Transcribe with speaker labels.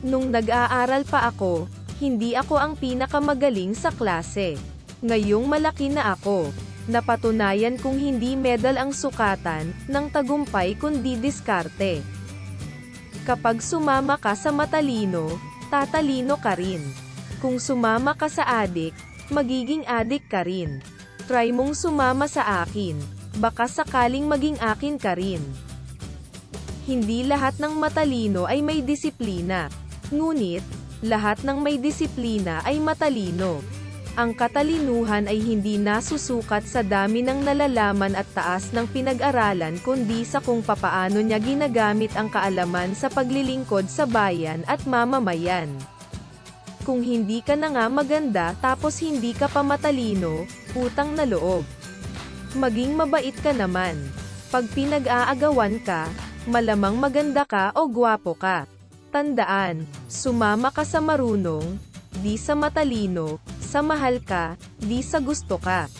Speaker 1: Nung nag-aaral pa ako, hindi ako ang pinakamagaling sa klase. Ngayong malaki na ako, napatunayan kong hindi medal ang sukatan ng tagumpay kundi diskarte. Kapag sumama ka sa matalino, tatalino ka rin. Kung sumama ka sa adik, magiging adik ka rin. Try mong sumama sa akin, baka sakaling maging akin ka rin. Hindi lahat ng matalino ay may disiplina. Ngunit, lahat ng may disiplina ay matalino. Ang katalinuhan ay hindi nasusukat sa dami ng nalalaman at taas ng pinag-aralan kundi sa kung papaano niya ginagamit ang kaalaman sa paglilingkod sa bayan at mamamayan. Kung hindi ka na nga maganda tapos hindi ka pa matalino, utang na loob. Maging mabait ka naman. Pag pinag-aagawan ka, malamang maganda ka o gwapo ka. Tandaan, sumama ka sa marunong, di sa matalino, sa mahal ka, di sa gusto ka.